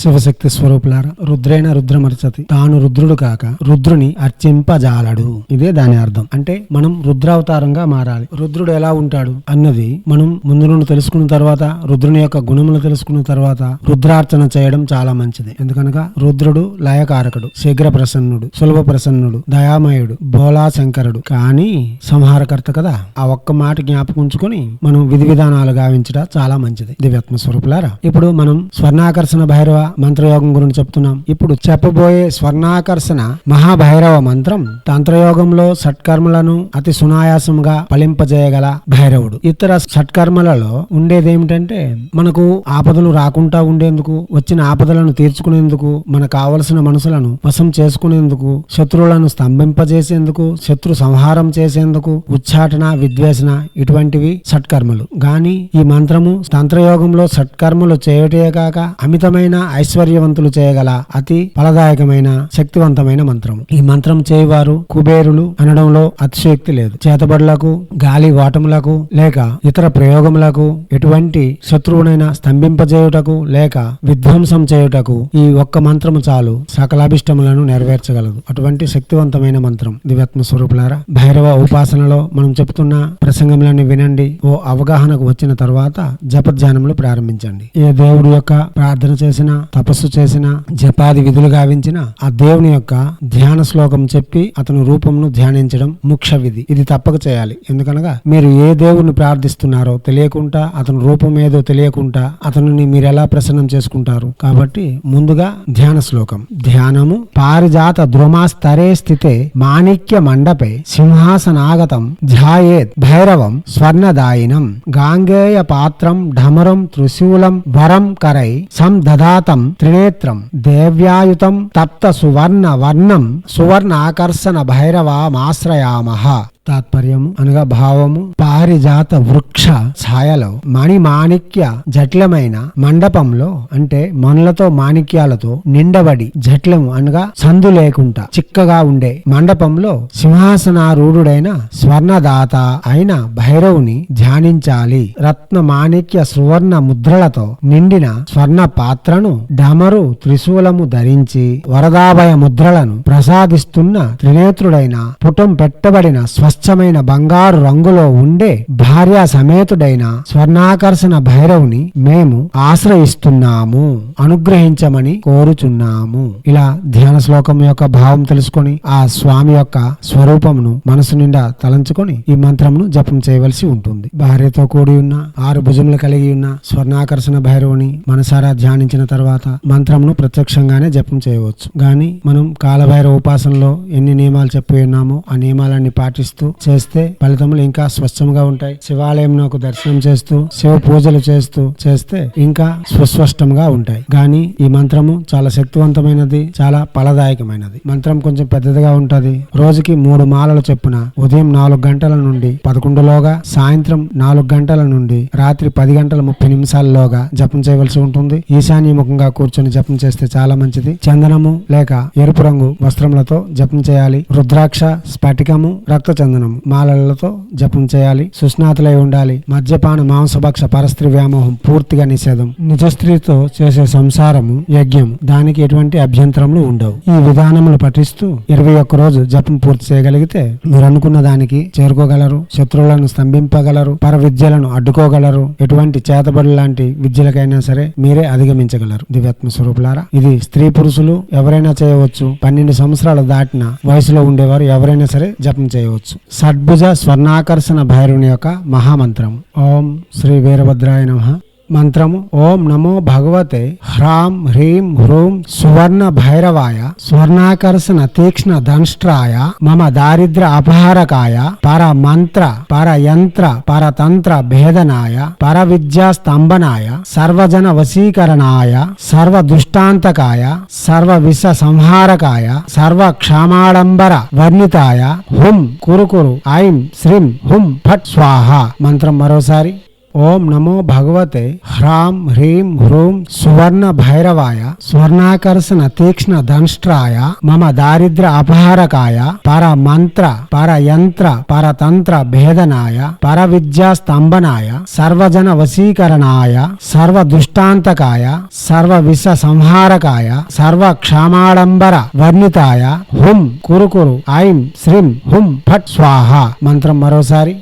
శివశక్తి స్వరూపులార రుద్రేణ రుద్రమర్చతి. తాను రుద్రుడు కాక రుద్రుని అర్చింపజాలడు. ఇదే దాని అర్థం. అంటే మనం రుద్రావతారంగా మారాలి. రుద్రుడు ఎలా ఉంటాడు అన్నది మనం ముందు నుండి తెలుసుకున్న తర్వాత రుద్రుని యొక్క గుణములు తెలుసుకున్న తర్వాత రుద్రార్చన చేయడం చాలా మంచిది. ఎందుకనగా రుద్రుడు లయకారకుడు శీఘ్ర ప్రసన్నుడు సులభ ప్రసన్నుడు దయామయుడు బోలా శంకరుడు కానీ సంహారకర్త కదా. ఆ ఒక్క మాట జ్ఞాపకం ఉంచుకొని మనం విధి విధానాలు గావించడం చాలా మంచిది. దివ్యాత్మ స్వరూపులారా ఇప్పుడు మనం స్వర్ణాకర్షణ భైరవ మంత్రయోగం గురించి చెప్తున్నాం. ఇప్పుడు చెప్పబోయే స్వర్ణాకర్షణ మహాభైరవ మంత్రం తంత్రయోగంలో షట్కర్మలను అతి సునాయాసంగా ఫలింపజేయగల భైరవుడు. ఇతర షట్కర్మలలో ఉండేది ఏమిటంటే మనకు ఆపదలు రాకుండా ఉండేందుకు వచ్చిన ఆపదలను తీర్చుకునేందుకు మనకు కావలసిన మనసులను వశం చేసుకునేందుకు శత్రువులను స్తంభింపజేసేందుకు శత్రు సంహారం చేసేందుకు ఉచ్చాటన విద్వేషణ ఇటువంటివి షట్కర్మలు గాని ఈ మంత్రము తంత్రయోగంలో షట్కర్మలు చేయటే కాక అమితమైన ఐశ్వర్యవంతులు చేయగల అతి ఫలదాయకమైన శక్తివంతమైన మంత్రం ఈ మంత్రం చేయవారు కుబేరులు అనడంలో అతిశయోక్తి లేదు. చేతబడులకు గాలి వాటములకు లేక ఇతర ప్రయోగములకు ఎటువంటి శత్రువునైనా స్తంభింపజేయుటకు లేక విధ్వంసం చేయుటకు ఈ ఒక్క మంత్రము చాలు సకలాభిష్టములను నెరవేర్చగలదు. అటువంటి శక్తివంతమైన మంత్రం. దివ్యాత్మ స్వరూపులారా భైరవ ఉపాసనలో మనం చెప్తున్న ప్రసంగములన్నీ వినండి. ఓ అవగాహనకు వచ్చిన తర్వాత జపధ్యానములు ప్రారంభించండి. ఏ దేవుడి యొక్క ప్రార్థన చేసిన తపస్సు చేసిన జపాది విధులు గావించిన ఆ దేవుని యొక్క ధ్యాన శ్లోకం చెప్పి అతని రూపంను ధ్యానించడం ముఖ్య విధి. ఇది తప్పక చేయాలి. ఎందుకనగా మీరు ఏ దేవుని ప్రార్థిస్తున్నారో తెలియకుండా అతని రూపం ఏదో తెలియకుండా అతనిని మీరు ఎలా ప్రసన్నం చేసుకుంటారు? కాబట్టి ముందుగా ధ్యాన శ్లోకం. ధ్యానము పారిజాత ద్రుమాస్తరే స్థితే మాణిక్య మండపే సింహాసనాగతం ధ్యాయేత్ భైరవం స్వర్ణదాయినం గాంగేయ పాత్రం ఢమరం త్రిశూలం వరం కరై సందధాతం త్రినేత్రం దేవ్యాయుతం తప్త సువర్ణ వర్ణం సువర్ణ ఆకర్షణ భైరవామాశ్రయామః తాత్పర్యము అనగా భావము. పారిజాత వృక్ష ఛాయలో మణిమాణిక్య జట్లమైన మండపంలో అంటే మనులతో మాణిక్యాలతో నిండబడి జట్లము అనగా సందు లేకుండా చిక్కగా ఉండే మండపంలో సింహాసనారూఢుడైన స్వర్ణదాత అయిన భైరవుని ధ్యానించాలి. రత్న మాణిక్య సువర్ణ ముద్రలతో నిండిన స్వర్ణ పాత్రను డమరు త్రిశూలము ధరించి వరదాభయ ముద్రలను ప్రసాదిస్తున్న త్రినేత్రుడైన పుటం పెట్టబడిన స్వచ్ఛమైన బంగారు రంగులో ఉండే భార్యా సమేతుడైన స్వర్ణాకర్షణ భైరవుని మేము ఆశ్రయిస్తున్నాము అనుగ్రహించమని కోరుచున్నాము. ఇలా ధ్యాన శ్లోకం యొక్క భావం తెలుసుకొని ఆ స్వామి యొక్క స్వరూపమును మనసు నిండా తలంచుకొని ఈ మంత్రమును జపం చేయవలసి ఉంటుంది. భార్యతో కూడి ఉన్న ఆరు భుజములు కలిగి ఉన్న స్వర్ణాకర్షణ భైరవుని మనసారా ధ్యానించిన తర్వాత మంత్రమును ప్రత్యక్షంగానే జపం చేయవచ్చు. గాని మనం కాలభైరవ ఉపాసనలో ఎన్ని నియమాలు చెప్పి ఉన్నామో ఆ నియమాలన్నీ పాటిస్తూ చేస్తే ఫలితములు ఇంకా స్వచ్ఛంగా ఉంటాయి. శివాలయంలో దర్శనం చేస్తూ శివ పూజలు చేస్తూ చేస్తే ఇంకా సుస్పష్టంగా ఉంటాయి. గాని ఈ మంత్రము చాలా శక్తివంతమైనది చాలా ఫలదాయకమైనది. మంత్రం కొంచెం పెద్దదిగా ఉంటది. రోజుకి మూడు మాలలు చెప్పున ఉదయం నాలుగు గంటల నుండి పదకొండులోగా సాయంత్రం నాలుగు గంటల నుండి రాత్రి పది గంటల ముప్పై నిమిషాలలోగా జపం చేయవలసి ఉంటుంది. ఈశాన్యముఖంగా కూర్చొని జపం చేస్తే చాలా మంచిది. చందనము లేక ఎరుపు రంగు వస్త్రములతో జపం చేయాలి. రుద్రాక్ష స్ఫటికము రక్త చందనము మాలలతో జపం చేయాలి సుస్నాతులై ఉండాలి. మద్యపాన మాంసభక్ష పరస్త్రీ వ్యామోహం పూర్తిగా నిషేధం. నిజ స్త్రీతో చేసే సంసారము యజ్ఞం. దానికి ఎటువంటి అభ్యంతరములు ఉండవు. ఈ విధానములు పఠిస్తూ ఇరవై ఒక్క రోజు జపం పూర్తి చేయగలిగితే మీరు అనుకున్న దానికి చేరుకోగలరు శత్రువులను స్తంభింపగలరు పర విద్యలను అడ్డుకోగలరు. ఎటువంటి చేతబడి లాంటి విద్యలకైనా సరే మీరే అధిగమించగలరు. దివ్యాత్మ స్వరూపులారా ఇది స్త్రీ పురుషులు ఎవరైనా చేయవచ్చు. పన్నెండు సంవత్సరాలు దాటిన వయసులో ఉండేవారు ఎవరైనా సరే జపం చేయవచ్చు. షడ్భుజ స్వర్ణాకర్షణ భైరుని యొక్క మహామంత్రం. ఓం శ్రీ వీరభద్రాయ నమః. మంత్రము. ఓం నమో భగవతే. హ్రాం హ్రీం హ్రూం సువర్ణ భైరవాయ స్వర్ణాకర్షణ తీక్ష్ణ దంష్ట్రాయ మమ దారిద్ర అపహారకాయ. పర మంత్ర పర యంత్ర పరతంత్ర భేదనాయ. పర విద్యా స్తంభనాయ. సర్వజన వశీకరణాయ. సర్వ దృష్టాంతకాయ. సర్వ విష సంహారకాయ. సర్వ క్షమాడంబర వర్ణితాయ. హుం కురుకురు ఐం శ్రీం హుం ఫట్ స్వాహ. మంత్రం మరోసారి. ఓం నమో భగవతే హ్రాం హ్రీం హ్రూం సువర్ణ భైరవాయ స్వర్ణాకర్షణ తీక్ష్ణ దంష్ట్రాయ మమ దారిద్ర అపహారకాయ పర మంత్ర పర యంత్ర పరతంత్ర భేదనాయ పర విద్యా స్తంభనాయ సర్వజన వశీకరణాయ సర్వ దుష్టాంతకాయ సర్వ విష సంహారకాయ సర్వ క్షమాడంబర వర్ణితాయ. హుం కురుకురు ఐం శ్రీం హుం ఫట్ స్వాహ. మంత్రం మరోసారి.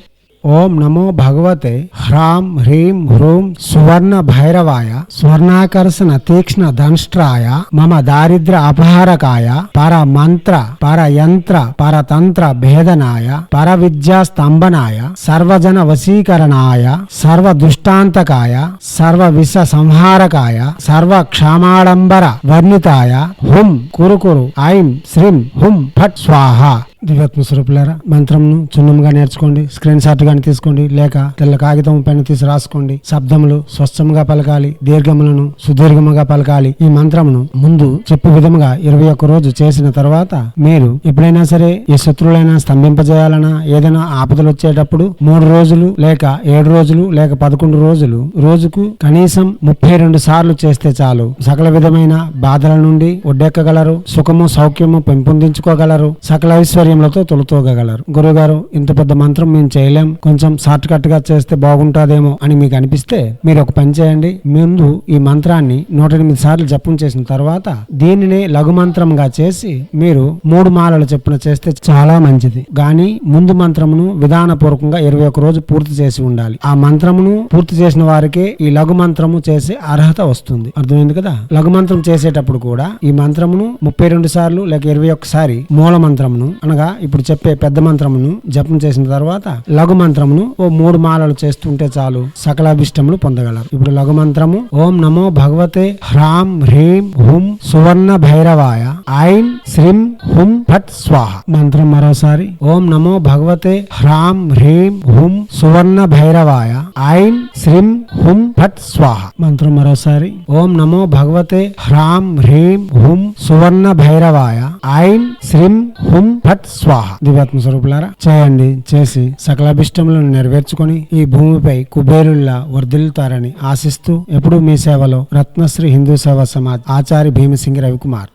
ఓం నమో భగవతే హ్రాం హ్రీం హ్రూం సువర్ణ భైరవాయ స్వర్ణాకర్షణ తీక్ష్ణ ధనుష్ట్రాయ మమ దారిద్ర అపహారకాయ పర మంత్ర పర యంత్ర పరతంత్ర భేదనాయ పర విద్యా స్తంభనాయ సర్వజన వశీకరణాయ సర్వ దుష్టాంతకాయ సర్వ విష సంహారకాయ సర్వ క్షమాడంబర వర్ణితాయ. హుం కురుకురు ఐం శ్రీం హుం ఫట్ స్వాహ. దివ్యాత్మ స్వరూపులారా మంత్రంను చున్నంగా నేర్చుకోండి స్క్రీన్ షాట్ గాని తీసుకోండి లేక తెల్ల కాగితం పెన్ను తీసి రాసుకోండి శబ్దములు స్వచ్ఛముగా పలకాలి దీర్ఘములను సుదీర్ఘముగా పలకాలి. ఈ మంత్రమును ముందు చెప్పు విధముగా ఇరవై ఒక్క రోజు చేసిన తర్వాత మీరు ఎప్పుడైనా సరే ఏ శత్రువులైనా స్తంభింపజేయాలన్నా ఏదైనా ఆపదలు వచ్చేటప్పుడు మూడు రోజులు లేక ఏడు రోజులు లేక పదకొండు రోజులు రోజుకు కనీసం ముప్పై రెండు సార్లు చేస్తే చాలు. సకల విధమైన బాధల నుండి ఒడ్డెక్కగలరు సుఖము సౌఖ్యము పెంపొందించుకోగలరు. సకల ఐశ్వర్యములతో తొలుతోగలరు గురుగారు ఇంత పెద్ద మంత్రం మేము చేయలేం. కొంచెం షార్ట్ కట్గా చేస్తే బాగుంటుందేమో అని మీకు అనిపిస్తే మీరు ఒక పని చేయండి. ముందు ఈ మంత్రాన్ని నూట ఎనిమిది సార్లు జపం చేసిన తర్వాత దీనిని లఘు మంత్రంగా చేసి మీరు మూడు మాలలు చెప్పున చేస్తే చాలా మంచిది. గాని ముందు మంత్రమును విధానపూర్వకంగా ఇరవై ఒక రోజు పూర్తి చేసి ఉండాలి. ఆ మంత్రమును పూర్తి చేసిన వారికే ఈ లఘు మంత్రము చేసే అర్హత వస్తుంది. అర్థమైంది కదా? లఘు మంత్రం చేసేటప్పుడు కూడా ఈ మంత్రమును ముప్పై రెండు సార్లు లేక ఇరవై ఒక్కసారి మూల మంత్రమును అనగా ఇప్పుడు చెప్పే పెద్ద మంత్రమును జపం చేసిన తర్వాత లఘు మంత్రమును ఓ మూడు మాలలు చేస్తుంటే చాలు సకలాభిష్టములు పొందగలరు. ఇప్పుడు లఘు మంత్రము ఓం నమో భగవతే హ్రాం హ్రీం హుం సువర్ణ భైరవాయ ఐం శ్రీం హుం ఫట్ స్వాహ. మంత్రం మరోసారి ఓం నమో భగవతే హ్రాం హ్రీం హుం సువర్ణ భైరవాయ ఐం శ్రీం హుం ఫట్ స్వాహ. మంత్రం మరోసారి ఓం నమో భగవతే హ్రాం హ్రీం హుం సువర్ణ భైరవాయ ఐం శ్రీం హుం ఫట్ స్వాహ. దివ్యాత్మ స్వరూపులారా చేయండి చేసి సకలాభిష్టములను నెరవేర్చుకుని నెరవేర్చుకొని ఈ భూమిపై కుబేరుల్లా వర్ధిల్లుతారని ఆశిస్తూ ఎప్పుడు మీ సేవలో రత్నశ్రీ హిందూ సేవా సమాజ్ ఆచార్య భీమసింగ్ రవికుమార్.